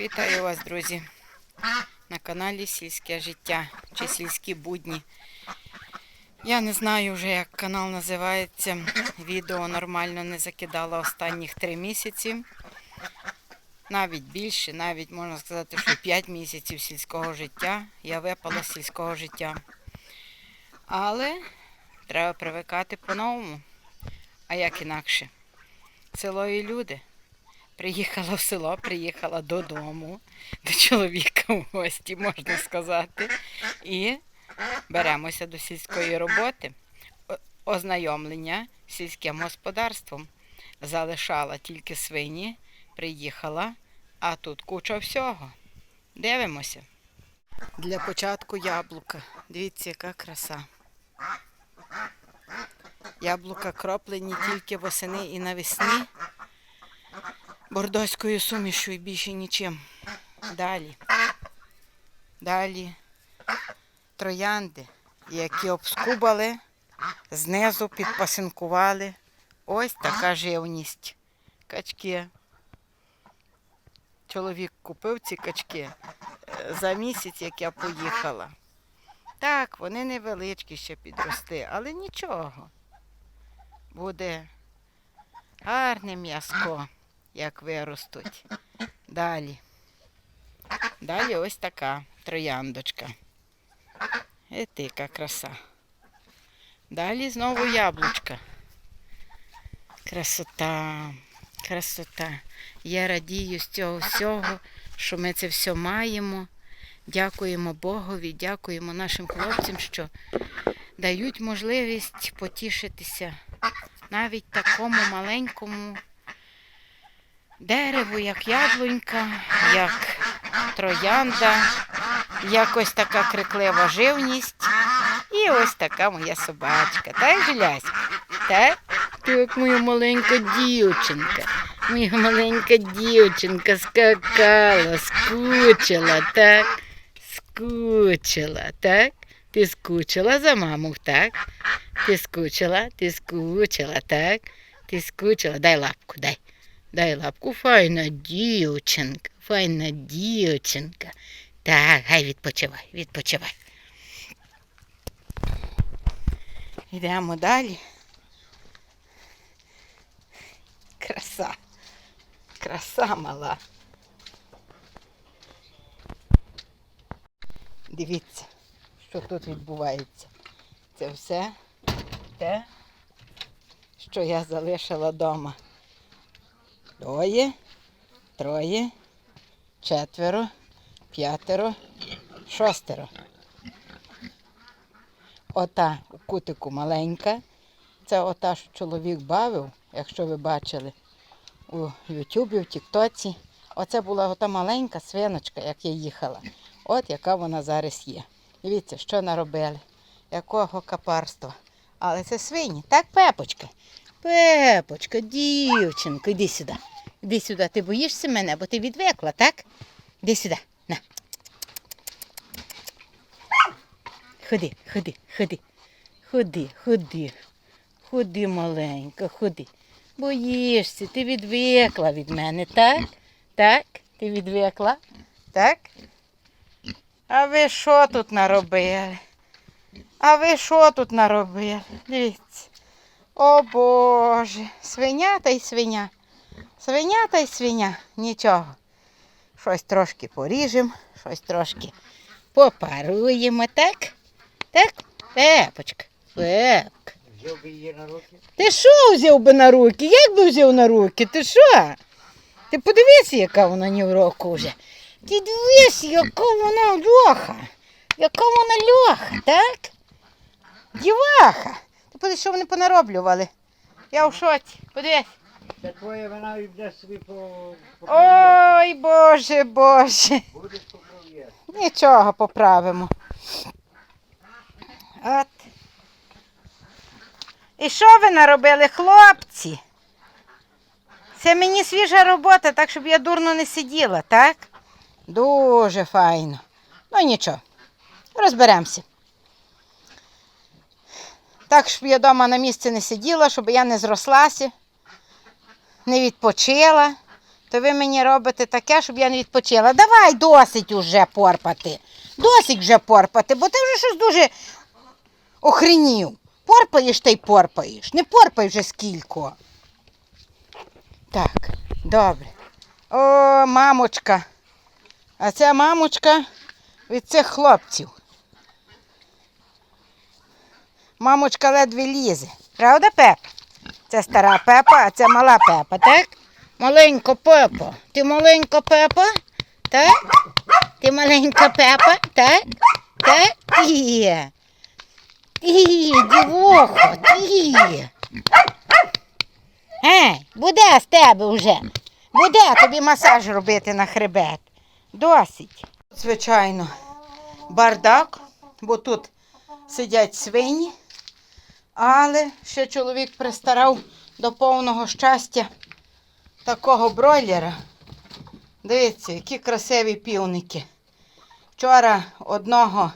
Вітаю вас, друзі, на каналі Сільське життя чи сільські будні. Я не знаю вже, як канал називається. Відео нормально не закидала останніх три місяці. Навіть більше, навіть можна сказати, що 5 місяців сільського життя. Я випала з сільського життя. Але треба привикати по-новому. А як інакше? Село і люди. Приїхала в село, приїхала додому, до чоловіка в гості, можна сказати. І беремося до сільської роботи, ознайомлення з сільським господарством. Залишала тільки свині, приїхала, а тут куча всього. Дивимося. Для початку яблука. Дивіться, яка краса. Яблука кроплені тільки восени і навесні бордоською сумішю і більше нічим. Далі. Далі троянди, які обскубали, знизу підпасинкували. Ось така живність. Качки. Чоловік купив ці качки е, за місяць, як я поїхала. Так, вони невеличкі ще підрости, але нічого. Буде гарне м'яско як виростуть. Далі. Далі ось така трояндочка. І ти, краса. Далі знову яблучка. Красота, красота. Я радію з цього всього, що ми це все маємо. Дякуємо Богові, дякуємо нашим хлопцям, що дають можливість потішитися навіть такому маленькому дереву, як яблунька, як троянда, якось така криклива живність. І ось така моя собачка. Так, Жиляська? Так? Ти як моя маленька дівчинка. Моя маленька дівчинка скакала, скучила, так? Скучила, так? Ти скучила за маму, так? Ти скучила, ти скучила, так? Ти скучила. Дай лапку, дай. Дай лапку, файна дівчинка, файна дівчинка. Так, гай відпочивай, відпочивай. Йдемо далі. Краса. Краса мала. Дивіться, що тут відбувається. Це все те, що я залишила вдома. Двоє, троє, четверо, п'ятеро, шостеро. Ота у кутику маленька. Це ота, що чоловік бавив, якщо ви бачили у Ютубі, в Тіктоці. Оце була ота маленька свиночка, як я їхала. От яка вона зараз є. Дивіться, що наробили. Якого капарства. Але це свині. Так, Пепочка? Пепочка, дівчинко, іди сюди. Іди сюди. Ти боїшся мене, бо ти відвекла, так? Іди сюди. На. Ходи, ходи, ходи. Ходи, ходи. Ходи, маленька, ходи. Боїшся, ти відвикла від мене, так? Так? Ти відвикла? Так? А ви що тут наробили? А ви що тут наробили? Дивіться. О Боже, свиня та й свиня. Свиня та й свиня. Нічого. Щось трошки поріжемо, щось трошки попаруємо, так? Так? Пепочка, пепка. Взяв би її на руки. Ти що взяв би на руки? Як би взяв на руки? Ти що? Ти подивися, яка вона ні в року вже. Ти дивись, яка вона льоха. Яка вона льоха, так? Діваха. Подивись, що вони понароблювали. Я в шоці. Подивись. Це твоє вона йде собі по, Ой, Боже, Боже. Будеш. Нічого поправимо. От. І що ви наробили, хлопці? Це мені свіжа робота, так щоб я дурно не сиділа, так? Дуже файно. Ну нічого, розберемося. Так, щоб я вдома на місці не сиділа, щоб я не зрослася, не відпочила, То ви мені робите таке, щоб я не відпочила. Давай досить уже порпати. Досить вже порпати, бо ти вже щось дуже охренів. Порпаєш та й порпаєш. Не порпай вже скільки. Так, добре. О, мамочка. А це мамочка від цих хлопців. Мамочка ледве лізе. Правда, Пеп? Це стара Пепа, а це мала Пепа, так? Маленька Пепа. Ти маленька Пепа? Так? Ти маленька Пепа? Так? Так? Є. Ті, дівохо, ті. Гей, буде з тебе вже. Буде тобі масаж робити на хребет. Досить. Звичайно, бардак, бо тут сидять свині, але ще чоловік пристарав до повного щастя такого бройлера. Дивіться, які красиві півники. Вчора одного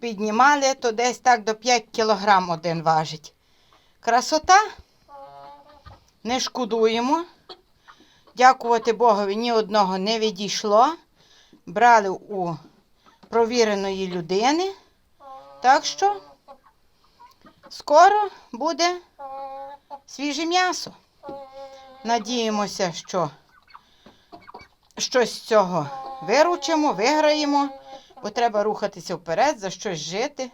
піднімали, то десь так до 5 кілограм один важить. Красота. Не шкодуємо. Дякувати Богові, ні одного не відійшло. Брали у провіреної людини. Так що скоро буде свіже м'ясо. Надіємося, що щось з цього виручимо, виграємо, бо треба рухатися вперед, за щось жити.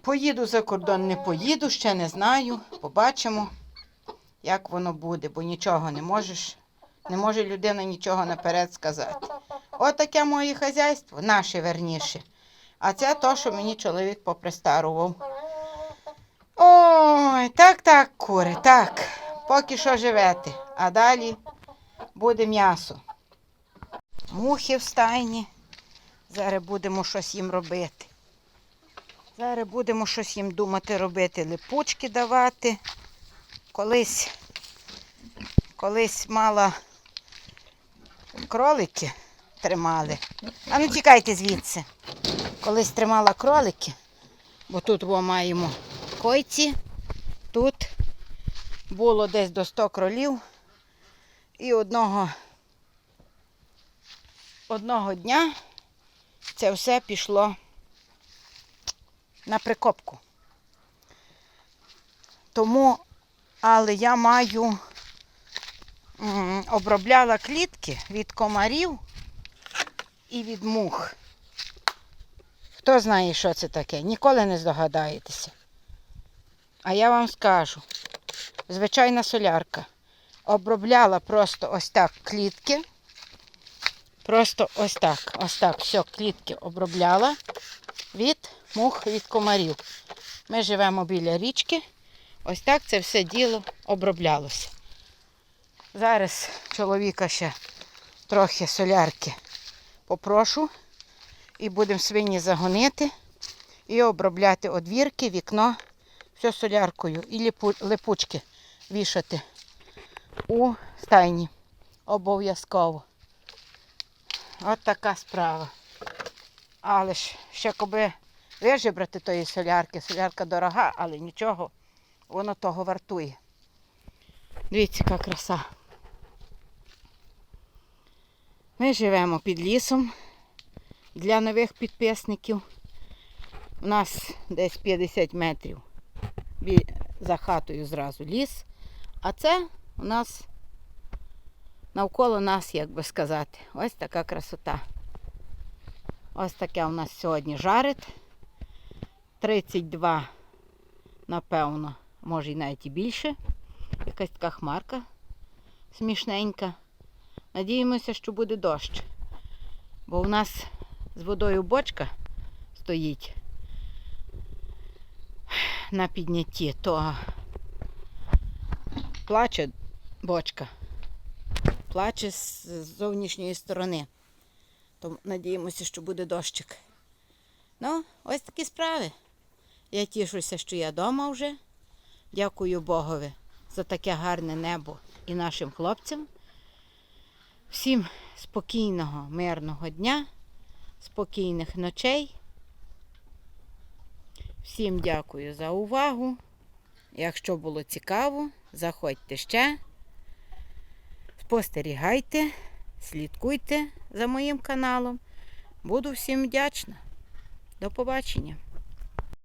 Поїду за кордон, не поїду, ще не знаю. Побачимо, як воно буде, бо нічого не можеш. Не може людина нічого наперед сказати. Отаке моє хазяйство, наше верніше. А це то, що мені чоловік попристарував. Ой, так, так, кури, так. Поки що живете, а далі буде м'ясо. Мухи в стайні. Зараз будемо щось їм робити. Зараз будемо щось їм думати робити, липучки давати. Колись, колись мала кролики тримали. А ну тікайте звідси. Колись тримала кролики, бо тут во маємо койці. Тут було десь до 100 кролів. І одного, одного дня це все пішло на прикопку. Тому, але я маю обробляла клітки від комарів і від мух. Хто знає, що це таке? Ніколи не здогадаєтеся. А я вам скажу, звичайна солярка. Обробляла просто ось так клітки. Просто ось так, ось так, все, клітки обробляла від мух, від комарів. Ми живемо біля річки. Ось так це все діло оброблялося. Зараз чоловіка ще трохи солярки попрошу і будемо свині загонити і обробляти одвірки, вікно, все соляркою і липучки вішати у стайні. Обов'язково. От така справа. Але ж ще коби вижибрати тої солярки, солярка дорога, але нічого, воно того вартує. Дивіться, яка краса. Ми живемо під лісом. Для нових підписників у нас десь 50 метрів за хатою зразу ліс. А це у нас навколо нас, як би сказати, ось така красота. Ось таке у нас сьогодні жарить. 32, напевно, може і навіть і більше. Якась така хмарка смішненька. Надіємося, що буде дощ. Бо у нас з водою бочка стоїть на піднятті, то плаче бочка. Плаче з зовнішньої сторони. То надіємося, що буде дощик. Ну, ось такі справи. Я тішуся, що я вдома вже. Дякую Богові за таке гарне небо і нашим хлопцям. Всім спокійного, мирного дня, спокійних ночей. Всім дякую за увагу. Якщо було цікаво, заходьте ще. Спостерігайте, слідкуйте за моїм каналом. Буду всім вдячна. До побачення.